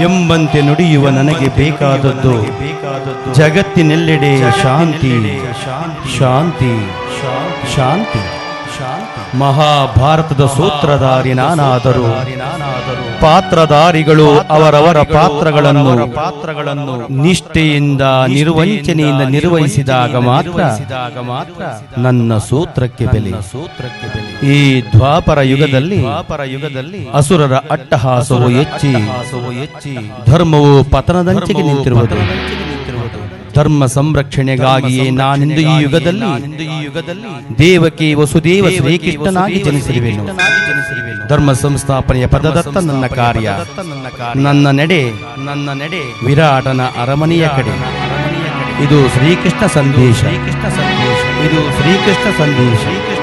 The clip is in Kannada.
ಎಂಬಂತೆ ನುಡಿಯುವ ನನಗೆ ಬೇಕಾದದ್ದು. ಜಗತ್ತಿನೆಲ್ಲೆಡೆ ಶಾಂತಿ. ಶಾಂತಿ. ಶಾಂತಿ. ಮಹಾಭಾರತದ ಸೂತ್ರಧಾರಿ ನಾನಾದರೂ. ಪಾತ್ರಧಾರಿಗಳು ಅವರವರ ಪಾತ್ರಗಳನ್ನು ಪಾತ್ರಗಳನ್ನು ನಿಷ್ಠೆಯಿಂದ ನಿರ್ವಂಚನೆಯಿಂದ ನಿರ್ವಹಿಸಿದಾಗ ಮಾತ್ರ ನನ್ನ ಸೂತ್ರಕ್ಕೆ ಬೆಲೆ. ಸೂತ್ರಕ್ಕೆ ಬೆಲೆ. ಈ ದ್ವಾಪರ ಯುಗದಲ್ಲಿ ದ್ವಾಪರ ಯುಗದಲ್ಲಿ ಅಸುರರ ಅಟ್ಟಹಾಸವು ಹೆಚ್ಚಿ ಧರ್ಮವು ಪತನದಂಚಿಗೆ ನಿಂತಿರುವುದು. ಧರ್ಮ ಸಂರಕ್ಷಣೆಗಾಗಿಯೇ ನಾನಿಂದು ಈ ಯುಗದಲ್ಲಿ ಈ ಯುಗದಲ್ಲಿ ದೇವಕಿ ವಸುದೇವ ಶ್ರೀಕೃಷ್ಣನಾಗಿ ಜನಿಸಿರುವೆನು. ಧರ್ಮ ಸಂಸ್ಥಾಪನೆಯ ಪದದತ್ತ ನನ್ನ ಕಾರ್ಯ. ನನ್ನ ನಡೆ ನನ್ನ ನಡೆ. ವಿರಾಟನ ಅರಮನೆಯ ಕಡೆ. ಇದು ಶ್ರೀಕೃಷ್ಣ ಸಂದೇಶ. ಇದು ಶ್ರೀಕೃಷ್ಣ ಸಂದೇಶ.